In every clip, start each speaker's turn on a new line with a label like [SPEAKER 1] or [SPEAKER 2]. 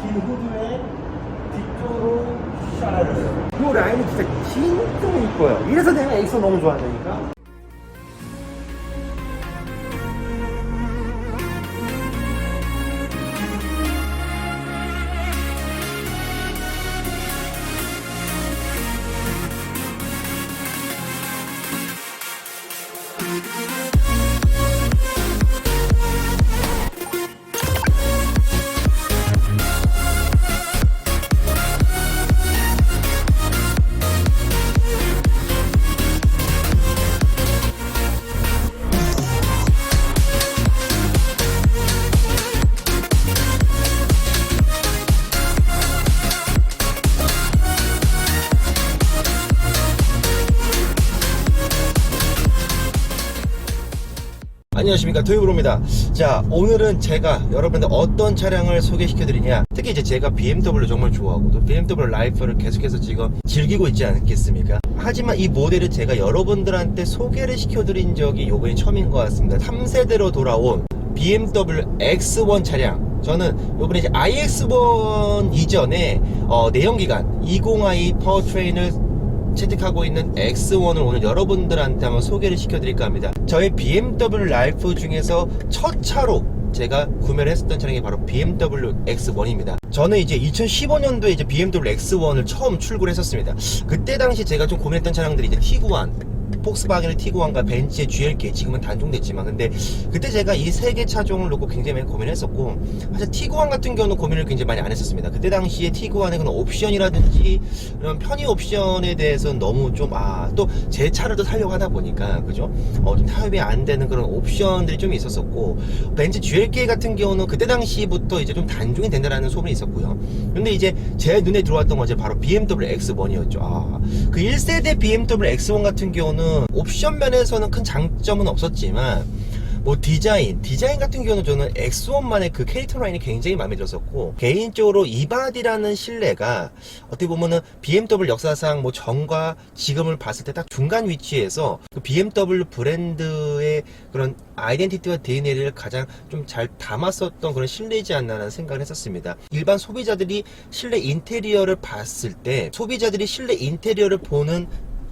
[SPEAKER 1] 긴 후드에 뒤쪽으로 샤라를. 이 라인이 진짜 진짜 이뻐요. 이래서 내가 엑소 너무 좋아한다니까. 안녕하십니까. 토요브로입니다. 자 오늘은 제가 여러분들 어떤 차량을 소개시켜 드리냐. 특히 이제 제가 BMW 정말 좋아하고 또 BMW 라이프를 계속해서 지금 즐기고 있지 않겠습니까? 하지만 이 모델을 제가 여러분들한테 소개를 시켜 드린 적이 요번이 처음인 것 같습니다. 3세대로 돌아온 BMW X1 차량. 저는 요번에 이제 iX1 이전에 어, 내연기관 20i 파워트레인을 채택하고 있는 X1을 오늘 여러분들한테 한번 소개를 시켜드릴까 합니다. 저희 BMW 라이프 중에서 첫 차로 제가 구매를 했었던 차량이 바로 BMW X1입니다. 저는 이제 2015년도에 이제 BMW X1을 처음 출고를 했었습니다. 그때 당시 제가 좀 고민했던 차량들이 이제 티구안, 폭스바겐의 티구안과 벤츠의 GLK 지금은 단종됐지만 근데 그때 제가 이 세 개 차종을 놓고 굉장히 많이 고민했었고 사실 티구안 같은 경우는 고민을 굉장히 많이 안 했었습니다. 그때 당시에 티구안의 그런 옵션이라든지 이런 편의 옵션에 대해서는 너무 좀 아 또 제 차를 또 살려고 하다 보니까 그죠? 어 좀 타협이 안 되는 그런 옵션들이 좀 있었었고 벤츠 GLK 같은 경우는 그때 당시부터 이제 좀 단종이 된다라는 소문이 있었고요. 근데 이제 제 눈에 들어왔던 건 이제 바로 BMW X1이었죠. 아 그 1세대 BMW X1 같은 경우는 옵션 면에서는 큰 장점은 없었지만 뭐 디자인, 디자인 같은 경우는 저는 X1만의 그 캐릭터 라인이 굉장히 마음에 들었었고 개인적으로 이바디라는 실내가 어떻게 보면은 BMW 역사상 뭐 전과 지금을 봤을 때 딱 중간 위치에서 그 BMW 브랜드의 그런 아이덴티티와 DNA를 가장 좀 잘 담았었던 그런 실내이지 않나라는 생각을 했었습니다. 일반 소비자들이 실내 인테리어를 봤을 때 소비자들이 실내 인테리어를 보는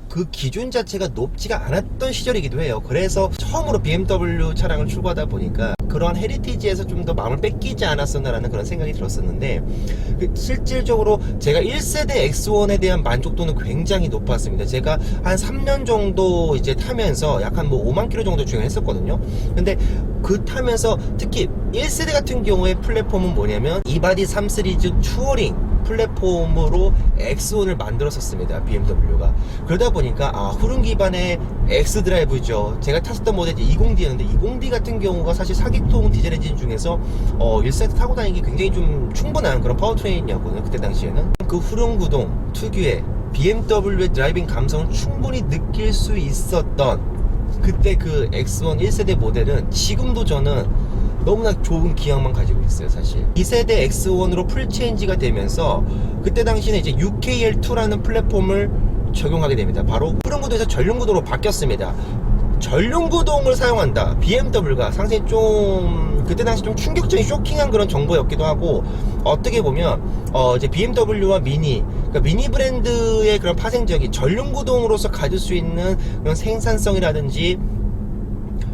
[SPEAKER 1] 그 기준 자체가 높지가 않았던 시절이기도 해요. 그래서 처음으로 BMW 차량을 출고하다 보니까 그런 헤리티지에서 좀 더 마음을 뺏기지 않았었나라는 그런 생각이 들었었는데 그 실질적으로 제가 1세대 X1에 대한 만족도는 굉장히 높았습니다. 제가 한 3년 정도 이제 타면서 약 한 뭐 5만 킬로 정도 주행했었거든요. 근데 그 타면서 특히 1세대 같은 경우에 플랫폼은 뭐냐면 이바디 3 시리즈 투어링 플랫폼으로 X1을 만들었었습니다. BMW가. 그러다 보니까 아, 후륜 기반의 X 드라이브죠. 제가 탔었던 모델이 20D였는데 20D 같은 경우가 사실 사기통 디젤 엔진 중에서 어, 1세대 타고 다니기 굉장히 좀 충분한 그런 파워트레인이었거든요. 그때 당시에는. 그 후륜 구동 특유의 BMW의 드라이빙 감성을 충분히 느낄 수 있었던 그때 그 X1 1세대 모델은 지금도 저는 너무나 좋은 기억만 가지고 있어요, 사실. 2세대 X1으로 풀체인지가 되면서 그때 당시에 이제 UKL2라는 플랫폼을 적용하게 됩니다. 바로 후륜구동에서 전륜구동으로 바뀌었습니다. 전륜구동을 사용한다. BMW가 상당히 좀 그때 당시 좀 충격적인 쇼킹한 그런 정보였기도 하고 어떻게 보면 어 이제 BMW와 미니 그러니까 미니 브랜드의 그런 파생적인 전륜구동으로서 가질 수 있는 그런 생산성이라든지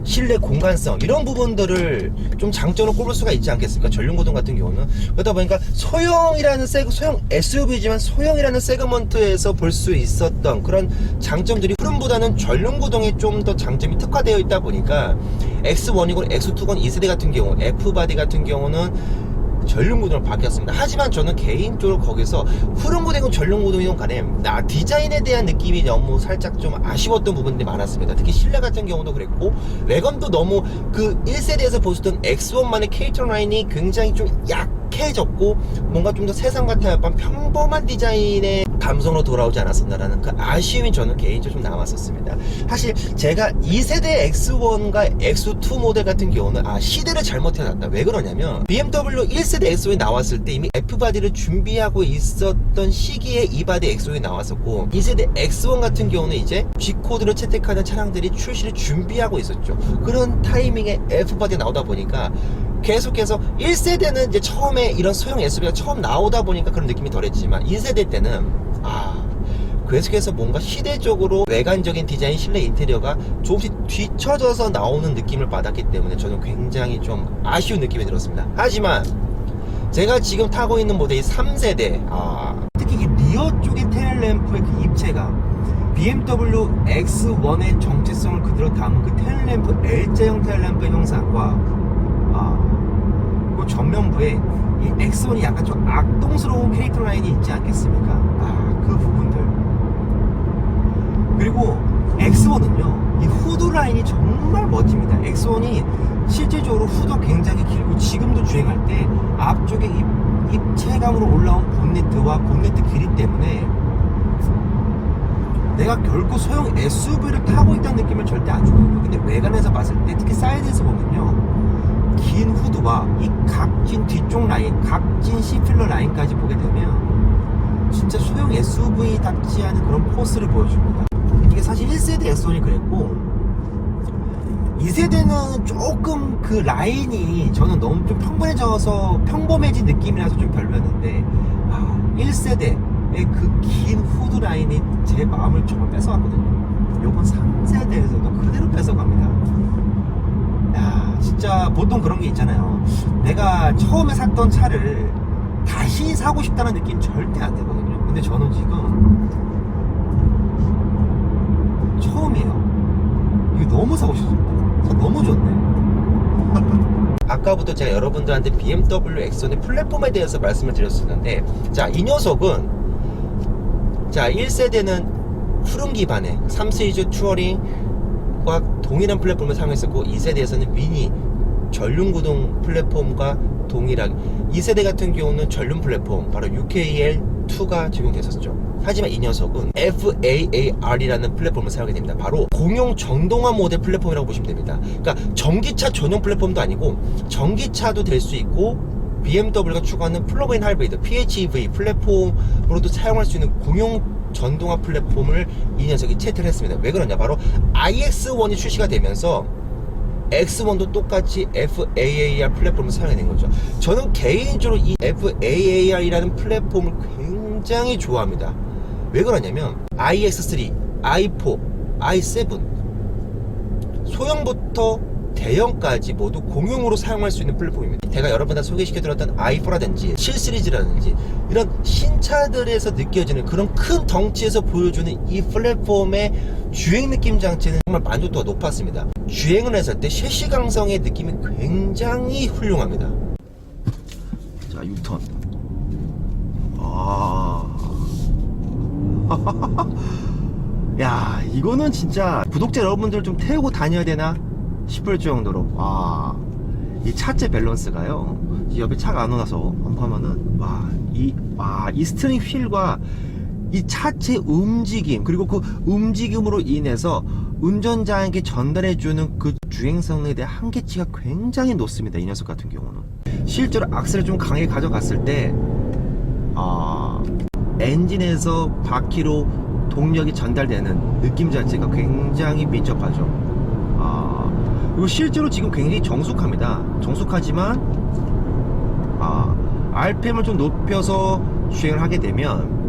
[SPEAKER 1] 실내 공간성 이런 부분들을 좀 장점으로 꼽을 수가 있지 않겠습니까? 전륜고동 같은 경우는 그러다 보니까 소형이라는 세 소형 SUV지만 소형이라는 세그먼트에서 볼 수 있었던 그런 장점들이 흐름보다는 전륜고동에 좀더 장점이 특화되어 있다 보니까 X1이건 X2건 2세대 같은 경우 F바디 같은 경우는 전륜구동으로 바뀌었습니다. 하지만 저는 개인적으로 거기서 후륜구동이건 전륜구동이건 간에 나 디자인에 대한 느낌이 너무 살짝 좀 아쉬웠던 부분들이 많았습니다. 특히 실내 같은 경우도 그랬고 외관도 너무 그 1세대에서 보셨던 X1만의 캐릭터 라인이 굉장히 좀 약 해졌고 뭔가 좀 더 세상 같아야 한 평범한 디자인의 감성으로 돌아오지 않았었나라는 그 아쉬움이 저는 개인적으로 좀 남았었습니다. 사실 제가 2세대 X1과 X2 모델 같은 경우는 아 시대를 잘못 해놨다. 왜 그러냐면 BMW 1세대 X1이 나왔을 때 이미 F바디를 준비하고 있었던 시기에 이바디 X1이 나왔었고 2세대 X1 같은 경우는 이제 G코드를 채택하는 차량들이 출시를 준비하고 있었죠. 그런 타이밍에 F바디가 나오다 보니까 계속해서 1세대는 이제 처음에 이런 소형 SUV가 처음 나오다 보니까 그런 느낌이 덜했지만 2세대 때는 아 계속해서 뭔가 시대적으로 외관적인 디자인 실내 인테리어가 조금씩 뒤쳐져서 나오는 느낌을 받았기 때문에 저는 굉장히 좀 아쉬운 느낌이 들었습니다. 하지만 제가 지금 타고 있는 모델이 3세대 아, 특히 이 리어 쪽의 테일램프의 그 입체가 BMW X1의 정체성을 그대로 담은 그 테일램프 L자형 테일램프의 형상과 아, 그 전면부에 이 X1이 약간 좀 악동스러운 캐릭터 라인이 있지 않겠습니까? 아, 그 부분들. 그리고 X1은요, 이 후드 라인이 정말 멋집니다. X1이 실제적으로 후드가 굉장히 길고 지금도 주행할 때 앞쪽에 입, 입체감으로 올라온 본네트와 본네트 길이 때문에 내가 결코 소형 SUV를 타고 있다는 느낌을 절대 안 주거든요. 근데 외관에서 봤을 때 특히 사이드에서 보면요. 긴 후드와 이 각진 뒤쪽 라인, 각진 C필러 라인까지 보게 되면 진짜 소형 SUV답지 않은 그런 포스를 보여줍니다. 이게 사실 1세대 S1이 그랬고 2세대는 조금 그 라인이 저는 너무 좀 평범해져서 평범해진 느낌이라서 좀 별로였는데 아, 1세대의 그 긴 후드 라인이 제 마음을 정말 뺏어갔거든요. 요번 3세대에서도 그대로 뺏어갑니다. 야, 진짜 보통 그런 게 있잖아요. 내가 처음에 샀던 차를 다시 사고 싶다는 느낌 절대 안 들거든요. 근데 저는 지금 처음이에요. 이거 너무 사고. 차 너무 좋네. 아까부터 제가 여러분들한테 BMW X1의 플랫폼에 대해서 말씀을 드렸었는데, 자, 이 녀석은, 자, 1세대는 푸른 기반의 3시리즈 투어링과 동일한 플랫폼을 사용했었고, 2세대에서는 미니 전륜구동 플랫폼과 동일하게, 2세대 같은 경우는 전륜 플랫폼, 바로 UKL2가 적용됐었죠. 하지만 이 녀석은 FAAR이라는 플랫폼을 사용하게 됩니다. 바로 공용 전동화 모델 플랫폼이라고 보시면 됩니다. 그러니까 전기차 전용 플랫폼도 아니고 전기차도 될 수 있고 BMW가 추구하는 플러그인 하이브리드 PHEV 플랫폼으로도 사용할 수 있는 공용 전동화 플랫폼을 이 녀석이 채택을 했습니다. 왜 그러냐? 바로 iX1이 출시가 되면서 X1도 똑같이 FAAR 플랫폼을 사용해낸 거죠. 저는 개인적으로 이 FAAR이라는 플랫폼을 굉장히 좋아합니다. 왜 그러냐면 iX3, i4, i7 소형부터 대형까지 모두 공용으로 사용할 수 있는 플랫폼입니다. 제가 여러분한테 소개시켜드렸던 i4라든지 7 시리즈라든지 이런 신차들에서 느껴지는 그런 큰 덩치에서 보여주는 이 플랫폼의 주행 느낌 장치는 정말 만족도가 높았습니다. 주행을 했을 때 셰시강성의 느낌이 굉장히 훌륭합니다. 자, 6턴. 아. 야, 이거는 진짜 구독자 여러분들 좀 태우고 다녀야 되나 싶을 정도로 와, 이 차체 밸런스가요. 이 옆에 차가 안 오나서 하면은 와, 이 와, 이 스트링 휠과 이 차체 움직임 그리고 그 움직임으로 인해서 운전자에게 전달해주는 그 주행성에 대한 한계치가 굉장히 높습니다. 이 녀석 같은 경우는 실제로 악셀을 좀 강하게 가져갔을 때 아, 엔진에서 바퀴로 동력이 전달되는 느낌 자체가 굉장히 민첩하죠. 아, 그리고 실제로 지금 굉장히 정숙합니다. 정숙하지만 아, RPM을 좀 높여서 주행을 하게 되면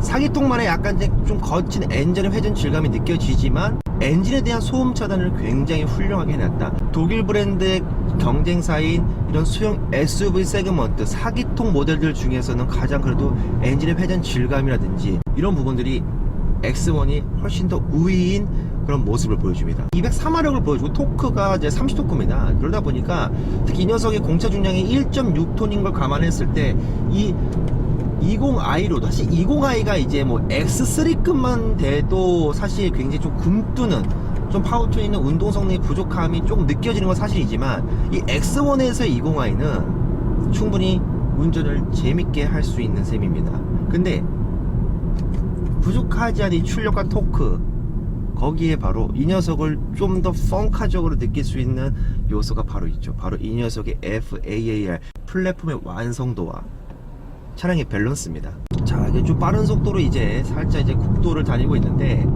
[SPEAKER 1] 사기통만의 약간 좀 거친 엔진의 회전 질감이 느껴지지만 엔진에 대한 소음 차단을 굉장히 훌륭하게 해놨다. 독일 브랜드의 경쟁사인 이런 소형 SUV 세그먼트 사기통 모델들 중에서는 가장 그래도 엔진의 회전 질감이라든지 이런 부분들이 X1이 훨씬 더 우위인 그런 모습을 보여줍니다. 204마력을 보여주고 토크가 이제 30토크입니다. 그러다 보니까 특히 이 녀석의 공차 중량이 1.6톤인 걸 감안했을 때 이 20i로도 사실 20i가 이제 뭐 X3급만 돼도 사실 굉장히 좀 굼뜨는 좀 있는 운동 성능이 부족함이 조금 느껴지는 건 사실이지만 이 X1에서 20i는 충분히 운전을 재밌게 할 수 있는 셈입니다. 근데 부족하지 않은 이 출력과 토크 거기에 바로 이 녀석을 좀 더 펑카적으로 느낄 수 있는 요소가 바로 있죠. 바로 이 녀석의 FAAR 플랫폼의 완성도와 차량의 밸런스입니다. 자, 이게 좀 빠른 속도로 이제 살짝 이제 국도를 다니고 있는데, 야,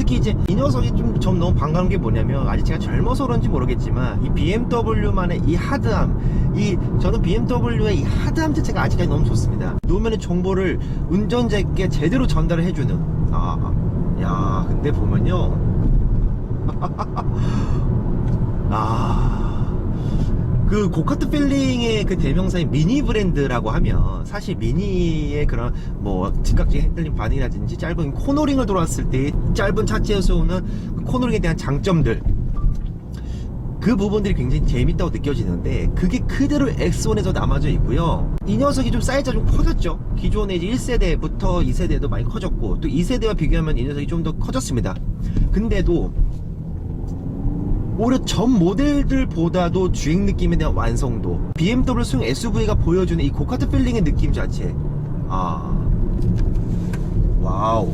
[SPEAKER 1] 특히 이제 이 녀석이 좀, 좀 너무 반가운 게 뭐냐면 아직 제가 젊어서 그런지 모르겠지만 이 BMW만의 이 하드함 이 저는 BMW의 이 하드함 자체가 아직까지 너무 좋습니다 노면의 정보를 운전자에게 제대로 전달을 해주는 아, 야 근데 보면요 아. 그 고카트 필링의 그 대명사인 미니 브랜드라고 하면 사실 미니의 그런 뭐 즉각적인 핸들링 반응이라든지 짧은 코너링을 돌았을 때 짧은 차체에서 오는 그 코너링에 대한 장점들. 그 부분들이 굉장히 재밌다고 느껴지는데 그게 그대로 X1에서 남아져 있고요. 이 녀석이 좀 사이즈가 좀 커졌죠. 기존에 이제 1세대부터 2세대도 많이 커졌고 또 2세대와 비교하면 이 녀석이 좀 더 커졌습니다. 근데도 오히려 전 모델들보다도 주행 느낌에 대한 완성도 BMW 소형 SUV가 보여주는 이 고카트 필링의 느낌 자체. 아. 와우.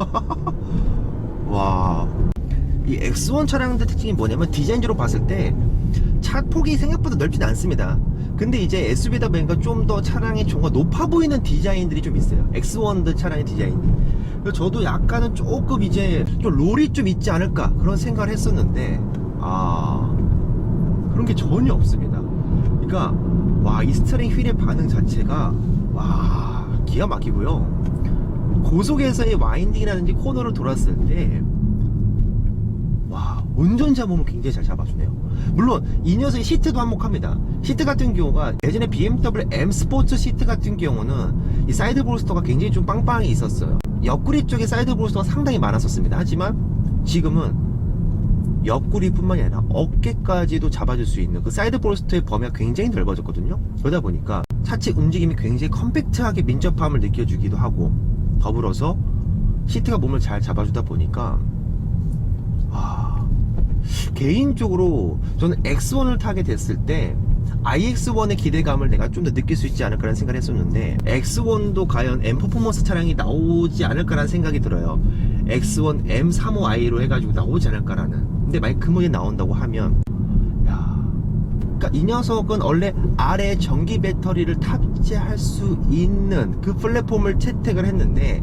[SPEAKER 1] 와우. 이 X1 차량들 특징이 뭐냐면 디자인적으로 봤을 때 차 폭이 생각보다 넓진 않습니다. 근데 이제 SUV다 보니까 좀 더 차량의 종가 높아 보이는 디자인들이 좀 있어요. X1들 차량의 디자인이 저도 약간은 조금 이제 좀 롤이 좀 있지 않을까 그런 생각을 했었는데 아 그런 게 전혀 없습니다 그러니까 와 이 스트링 휠의 반응 자체가 와 기가 막히고요 고속에서의 와인딩이라든지 코너를 돌았을 때 와, 운전자 몸을 굉장히 잘 잡아주네요. 물론, 이 녀석의 시트도 한몫합니다. 시트 같은 경우가 예전에 BMW M 스포츠 시트 같은 경우는 이 사이드 볼스터가 굉장히 좀 빵빵하게 있었어요. 옆구리 쪽에 사이드 볼스터가 상당히 많았었습니다. 하지만 지금은 옆구리뿐만이 아니라 어깨까지도 잡아줄 수 있는 그 사이드 볼스터의 범위가 굉장히 넓어졌거든요. 그러다 보니까 차체 움직임이 굉장히 컴팩트하게 민첩함을 느껴주기도 하고 더불어서 시트가 몸을 잘 잡아주다 보니까 아, 개인적으로 저는 X1을 타게 됐을 때 iX1의 기대감을 내가 좀 더 느낄 수 있지 않을까라는 생각을 했었는데 X1도 과연 M 퍼포먼스 차량이 나오지 않을까라는 생각이 들어요. X1 M35i로 해가지고 나오지 않을까라는. 근데 만약 그 모델이 나온다고 하면 야 그러니까 이 녀석은 원래 아래 전기 배터리를 탑재할 수 있는 그 플랫폼을 채택을 했는데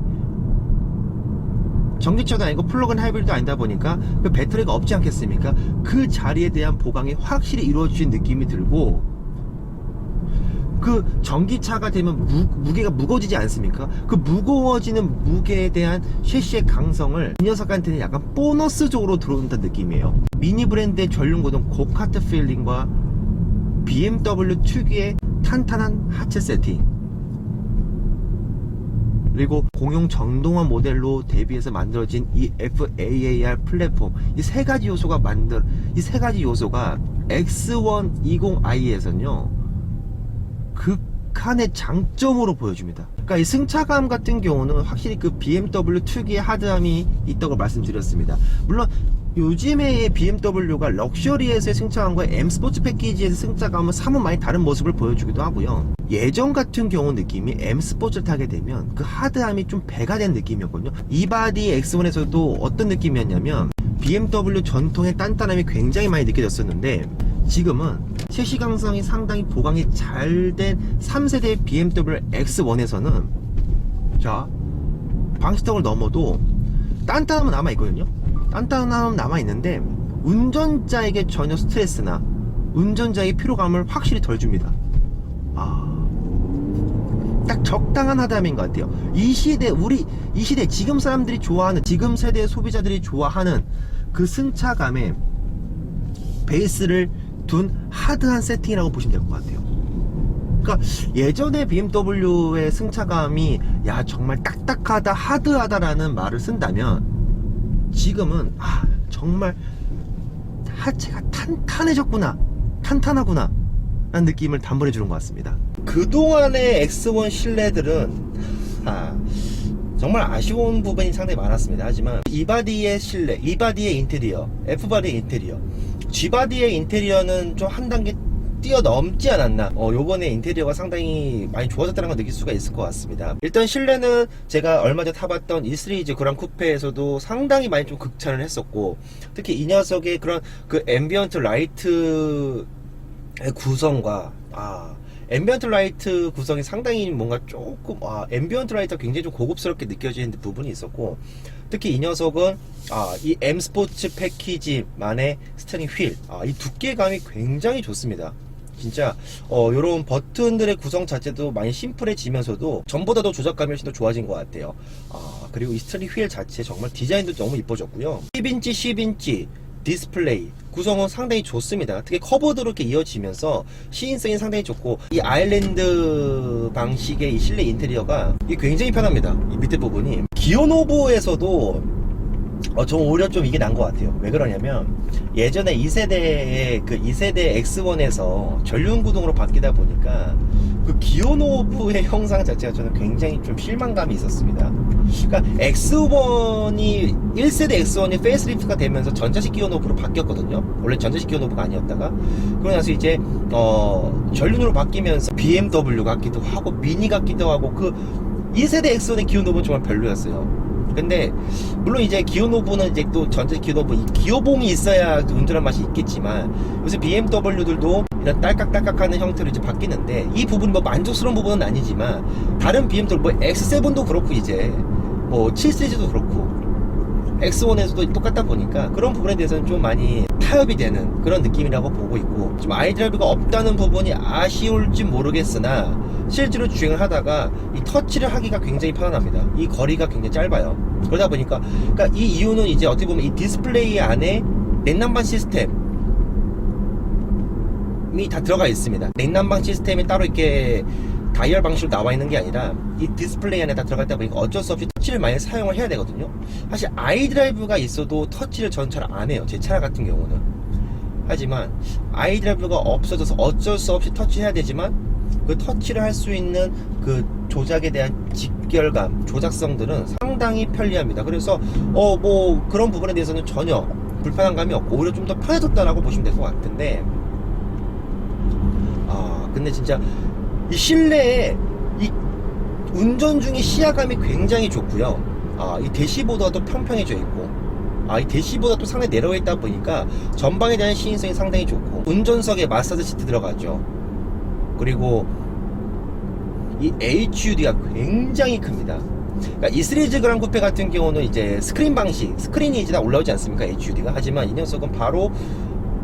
[SPEAKER 1] 전기차도 아니고 플러그인 하이브리드 아니다 보니까 그 배터리가 없지 않겠습니까? 그 자리에 대한 보강이 확실히 이루어진 느낌이 들고 그 전기차가 되면 무, 무게가 무거워지지 않습니까? 그 무거워지는 무게에 대한 쉐시의 강성을 이 녀석한테는 약간 보너스적으로 들어온다는 느낌이에요. 미니 브랜드의 전륜고동 고카트 필링과 BMW 특유의 탄탄한 하체 세팅 그리고 공용 정동화 모델로 대비해서 만들어진 이 FAAR 플랫폼 이 세 가지 요소가 만들 이 세 가지 요소가 X1 20i에서는요 극한의 장점으로 보여줍니다. 그러니까 이 승차감 같은 경우는 확실히 그 BMW 특유의 하드함이 있다고 말씀드렸습니다. 물론 요즘의 BMW가 럭셔리에서의 승차감과 M 스포츠 패키지에서 승차감은 사뭇 많이 다른 모습을 보여주기도 하고요. 예전 같은 경우 느낌이 M 스포츠를 타게 되면 그 하드함이 좀 배가 된 느낌이었거든요. 이 바디 X1에서도 어떤 느낌이었냐면 BMW 전통의 단단함이 굉장히 많이 느껴졌었는데 지금은 셰시 강성이 상당히 보강이 잘 된 3세대 BMW X1에서는 자 방시턱을 넘어도 단단함은 남아있거든요 단단함은 남아있는데 운전자에게 전혀 스트레스나 운전자의 피로감을 확실히 덜 줍니다 아, 딱 적당한 하담인 것 같아요. 이 시대, 우리, 이 시대, 지금 사람들이 좋아하는, 지금 세대 소비자들이 좋아하는 그 승차감의 베이스를 둔 하드한 세팅이라고 보시면 될 것 같아요. 그러니까 예전에 BMW의 승차감이 야 정말 딱딱하다 하드하다라는 말을 쓴다면 지금은 아 정말 하체가 탄탄해졌구나 탄탄하구나 라는 느낌을 담보해 주는 것 같습니다. 그동안의 X1 실내들은 아, 정말 아쉬운 부분이 상당히 많았습니다. 하지만 이바디의 실내 이바디의 인테리어 F바디의 인테리어 G바디의 인테리어는 좀 한 단계 뛰어넘지 않았나 어, 요번에 인테리어가 상당히 많이 좋아졌다는 걸 느낄 수가 있을 것 같습니다 일단 실내는 제가 얼마 전에 타봤던 이 시리즈 그랑 쿠페에서도 상당히 많이 좀 극찬을 했었고 특히 이 녀석의 그런 그 앰비언트 라이트의 구성과 아 앰비언트 라이트 구성이 상당히 뭔가 조금 아 앰비언트 라이트가 굉장히 좀 고급스럽게 느껴지는 부분이 있었고 특히 이 녀석은 아, 이 M 스포츠 패키지만의 스티어링 휠, 아, 이 두께감이 굉장히 좋습니다. 진짜 어 요런 버튼들의 구성 자체도 많이 심플해지면서도 전보다도 조작감이 훨씬 더 좋아진 것 같아요. 아 그리고 이 스티어링 휠 자체 정말 디자인도 너무 이뻐졌고요. 10인치 10인치 디스플레이 구성은 상당히 좋습니다. 특히 커버드로 이렇게 이어지면서 시인성이 상당히 좋고 이 아일랜드 방식의 이 실내 인테리어가 굉장히 편합니다. 이 밑에 부분이 기어노브에서도 어, 저 오히려 좀 이게 난 것 같아요. 왜 그러냐면, 예전에 2세대의, 그 2세대 X1에서 전륜 구동으로 바뀌다 보니까, 그 기어노브의 형상 자체가 저는 굉장히 좀 실망감이 있었습니다. 그러니까 X1이, 1세대 X1이 페이스리프트가 되면서 전자식 기어노브로 바뀌었거든요. 원래 전자식 기어노브가 아니었다가. 그러고 나서 이제, 어, 전륜으로 바뀌면서 BMW 같기도 하고, 미니 같기도 하고, 그 2세대 X1의 기어노브는 정말 별로였어요. 근데 물론 이제 기어 노브는 이제 또 전체 기어 노브 이 기어봉이 있어야 운전한 맛이 있겠지만 요새 BMW들도 이런 딸깍딸깍하는 형태로 이제 바뀌는데 이 부분이 뭐 만족스러운 부분은 아니지만 다른 BMW 뭐 X7도 그렇고 이제 뭐 7시리즈도 그렇고 X1에서도 똑같다 보니까 그런 부분에 대해서는 좀 많이 타협이 되는 그런 느낌이라고 보고 있고 좀 아이드라이브가 없다는 부분이 아쉬울지 모르겠으나 실제로 주행을 하다가 이 터치를 하기가 굉장히 편안합니다. 이 거리가 굉장히 짧아요. 그러다 보니까 그러니까 이 이유는 이제 어떻게 보면 이 디스플레이 안에 냉난방 시스템 이 다 들어가 있습니다. 냉난방 시스템이 따로 이렇게 다이얼 방식으로 나와 있는 게 아니라 이 디스플레이 안에 다 들어갔다 보니까 어쩔 수 없이 터치를 많이 사용을 해야 되거든요. 사실 아이드라이브가 있어도 터치를 전 잘 안 해요. 제 차 같은 경우는. 하지만 아이드라이브가 없어져서 어쩔 수 없이 터치해야 되지만 그 터치를 할 수 있는 그 조작에 대한 직결감, 조작성들은 상당히 편리합니다. 그래서 어 뭐 그런 부분에 대해서는 전혀 불편한 감이 없고 오히려 좀 더 편해졌다라고 보시면 될 것 같은데 아 근데 진짜 이 실내에 이 운전 중에 시야감이 굉장히 좋고요. 아, 이 대시보다도 평평해져 있고, 아, 이 대시보다 또 상당히 내려와 있다 보니까 전방에 대한 시인성이 상당히 좋고, 운전석에 마사지 시트 들어가죠. 그리고 이 HUD가 굉장히 큽니다. 그러니까 이 시리즈 그랑 쿠페 같은 경우는 이제 스크린 방식, 스크린이 이제 다 올라오지 않습니까? HUD가. 하지만 이 녀석은 바로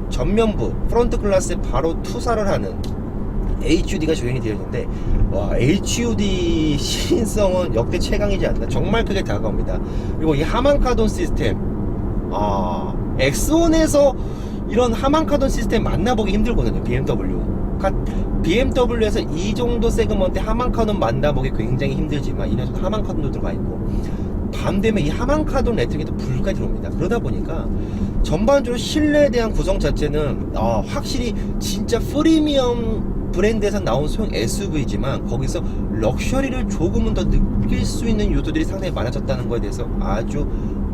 [SPEAKER 1] 전면부, 프론트 글라스에 바로 투사를 하는 HUD가 조용히 되어 있는데 와 HUD 시인성은 역대 최강이지 않나? 정말 크게 다가옵니다. 그리고 이 하만카돈 시스템 아 X1에서 이런 하만카돈 시스템 만나보기 힘들거든요 BMW BMW에서 이 정도 세그먼트 하만카돈 만나보기 굉장히 힘들지만 이 녀석 하만카돈도 들어가 있고 밤 되면 이 하만카돈 레트링에도 불까지 들어옵니다. 그러다 보니까 전반적으로 실내에 대한 구성 자체는 아, 확실히 진짜 프리미엄 브랜드에서 나온 소형 SUV지만 거기서 럭셔리를 조금은 더 느낄 수 있는 요소들이 상당히 많아졌다는 것에 대해서 아주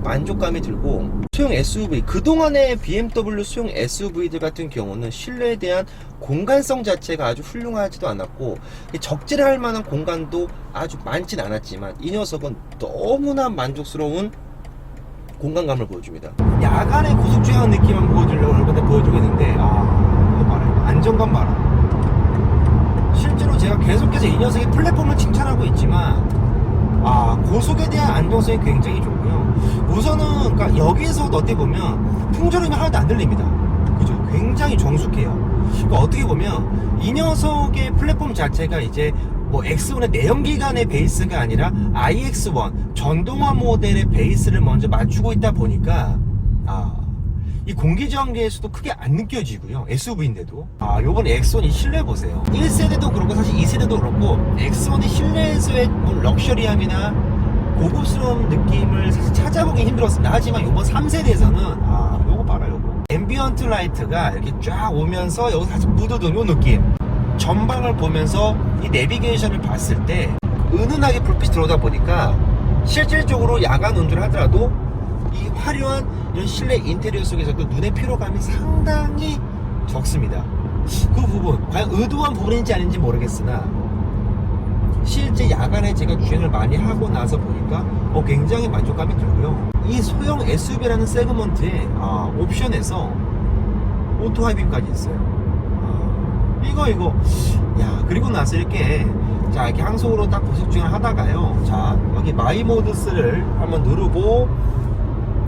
[SPEAKER 1] 만족감이 들고 소형 SUV 그동안의 BMW 소형 SUV들 같은 경우는 실내에 대한 공간성 자체가 아주 훌륭하지도 않았고 적재를 할 만한 공간도 아주 많진 않았지만 이 녀석은 너무나 만족스러운 공간감을 보여줍니다. 야간에 고속주행하는 느낌을 보여주려고 보여주고 있는데 아 안정감 실 제가 계속해서 이 녀석의 플랫폼을 칭찬하고 있지만 아 고속에 대한 안정성이 굉장히 좋고요. 우선은 그러니까 여기에서 어떻게 보면 풍조림이 하나도 안 들립니다. 그죠? 굉장히 정숙해요. 그러니까 어떻게 보면 이 녀석의 플랫폼 자체가 이제 뭐 X1의 내연기관의 베이스가 아니라 iX1 전동화 모델의 베이스를 먼저 맞추고 있다 보니까 아 이 공기저항계에서도 크게 안 느껴지고요. SUV인데도. 아, 요번에 X1이 실내 보세요. 1세대도 그렇고 사실 2세대도 그렇고 X1이 실내에서의 뭐 럭셔리함이나 고급스러운 느낌을 사실 찾아보기 힘들었습니다. 하지만 요번 3세대에서는 아, 요거 봐라 요거. 앰비언트 라이트가 이렇게 쫙 오면서 여기서 살짝 묻어둔 요 느낌. 전방을 보면서 이 내비게이션을 봤을 때 은은하게 불빛이 들어오다 보니까 실질적으로 야간 운전을 하더라도 이 화려한 이런 실내 인테리어 속에서도 눈의 피로감이 상당히 적습니다. 그 부분, 과연 의도한 부분인지 아닌지 모르겠으나, 실제 야간에 제가 주행을 많이 하고 나서 보니까 어, 굉장히 만족감이 들고요. 이 소형 SUV라는 세그먼트의 아, 옵션에서 오토 하이빔까지 있어요. 아, 이거 이거 야 그리고 나서 이렇게 자 이렇게 항속으로 딱 고속 주행을 하다가요 자 여기 마이 모드 스를 한번 누르고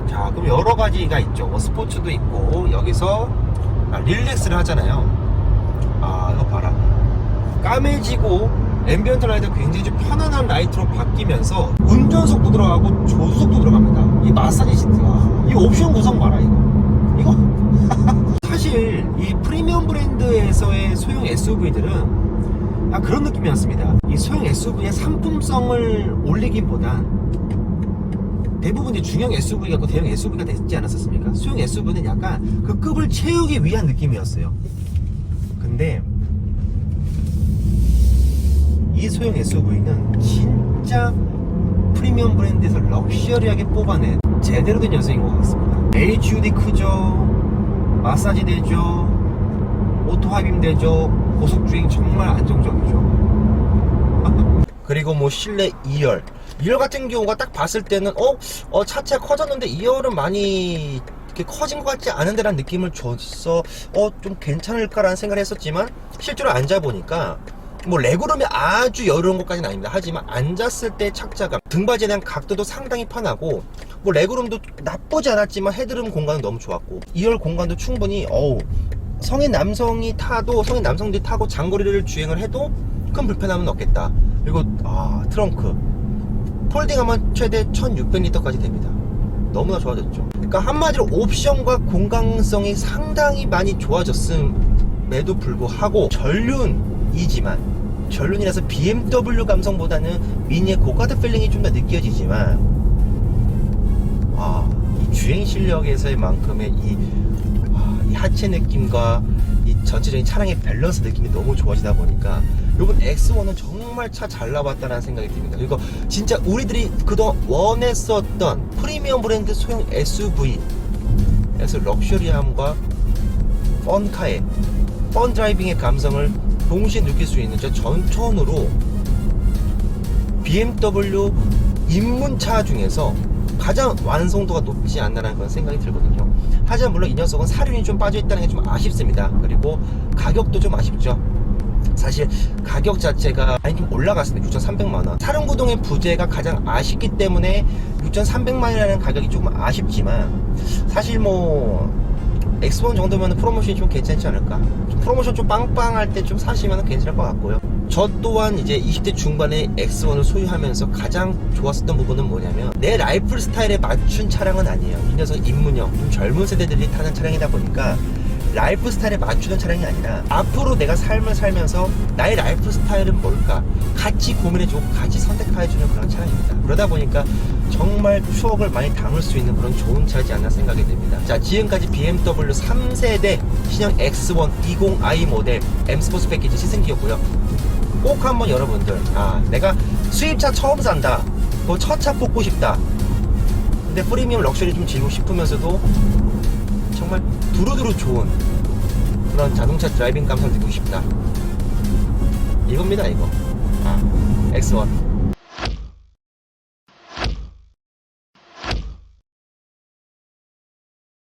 [SPEAKER 1] 자 그럼 여러 가지가 있죠. 뭐 스포츠도 있고 여기서 아, 릴렉스를 하잖아요. 아 이거 봐라. 까매지고 앰비언트 라이트가 굉장히 좀 편안한 라이트로 바뀌면서 운전속도 들어가고 조수속도 들어갑니다. 이 마사지 시트가. 이 옵션 구성 봐라 이거. 이거? 사실 이 프리미엄 브랜드에서의 소형 SUV들은 아 그런 느낌이었습니다. 이 소형 SUV의 상품성을 올리기보단 대부분 이제 중형 SUV가 고 대형 SUV가 됐지 않았었습니까? 소형 SUV는 약간 그 급을 채우기 위한 느낌이었어요. 근데 이 소형 SUV는 진짜 프리미엄 브랜드에서 럭셔리하게 뽑아낸 제대로 된 녀석인 것 같습니다. HUD 크죠. 마사지 되죠. 오토 하빔 되죠. 고속 주행 정말 안정적이죠. 그리고 뭐 실내 2열. 2열 같은 경우가 딱 봤을 때는 어, 어 차체 커졌는데 2열은 많이 이렇게 커진 것 같지 않은데 라는 느낌을 줬어. 어, 좀 괜찮을까라는 생각을 했었지만 실제로 앉아 보니까 뭐 레그룸이 아주 여유로운 것까지는 아닙니다. 하지만 앉았을 때 착자감, 등받이에 대한 각도도 상당히 편하고 뭐 레그룸도 나쁘지 않았지만 헤드룸 공간은 너무 좋았고 2열 공간도 충분히 어우 성인 남성이 타도 성인 남성들이 타고 장거리를 주행을 해도 큰 불편함은 없겠다. 그리고 아 트렁크 폴딩하면 최대 1600리터까지 됩니다. 너무나 좋아졌죠. 그러니까 한마디로 옵션과 공간성이 상당히 많이 좋아졌음에도 불구하고 전륜이지만 전륜이라서 BMW 감성보다는 미니의 고가드 필링이 좀 더 느껴지지만 아, 이 주행 실력에서의 만큼의 이, 아, 이 하체 느낌과 이 전체적인 차량의 밸런스 느낌이 너무 좋아지다 보니까 요번 X1은 정말 차 잘 나왔다는 생각이 듭니다. 그리고 진짜 우리들이 그동안 원했었던 프리미엄 브랜드 소형 SUV에서 럭셔리함과 펀카의 펀 드라이빙의 감성을 동시에 느낄 수 있는 저 전천으로 BMW 입문차 중에서 가장 완성도가 높지 않나라는 그런 생각이 들거든요. 하지만 물론 이 녀석은 사륜이 좀 빠져있다는 게 좀 아쉽습니다. 그리고 가격도 좀 아쉽죠. 사실 가격 자체가 많이 좀 올라갔습니다. 6,300만원. 사륜 구동의 부재가 가장 아쉽기 때문에 6,300만원이라는 가격이 조금 아쉽지만 사실 뭐 X1 정도면 프로모션이 좀 괜찮지 않을까? 좀 프로모션 좀 빵빵할 때 좀 사시면 괜찮을 것 같고요. 저 또한 이제 20대 중반에 X1을 소유하면서 가장 좋았었던 부분은 뭐냐면 내 라이프 스타일에 맞춘 차량은 아니에요. 이 녀석 입문형, 좀 젊은 세대들이 타는 차량이다 보니까 라이프 스타일에 맞추는 차량이 아니라 앞으로 내가 삶을 살면서 나의 라이프 스타일은 뭘까 같이 고민해주고 같이 선택해주는 그런 차량입니다. 그러다 보니까 정말 추억을 많이 담을 수 있는 그런 좋은 차지 않나 생각이 듭니다. 자, 지금까지 BMW 3세대 신형 X1 20i 모델 M 스포츠 패키지 시승기였고요. 꼭 한번 여러분들, 아, 내가 수입차 처음 산다. 뭐 첫 차 뽑고 싶다. 근데 프리미엄 럭셔리 좀 즐기고 싶으면서도 정말 두루두루 좋은 그런 자동차 드라이빙 감성 느끼고 싶다. 이겁니다, 이거. 아, X1.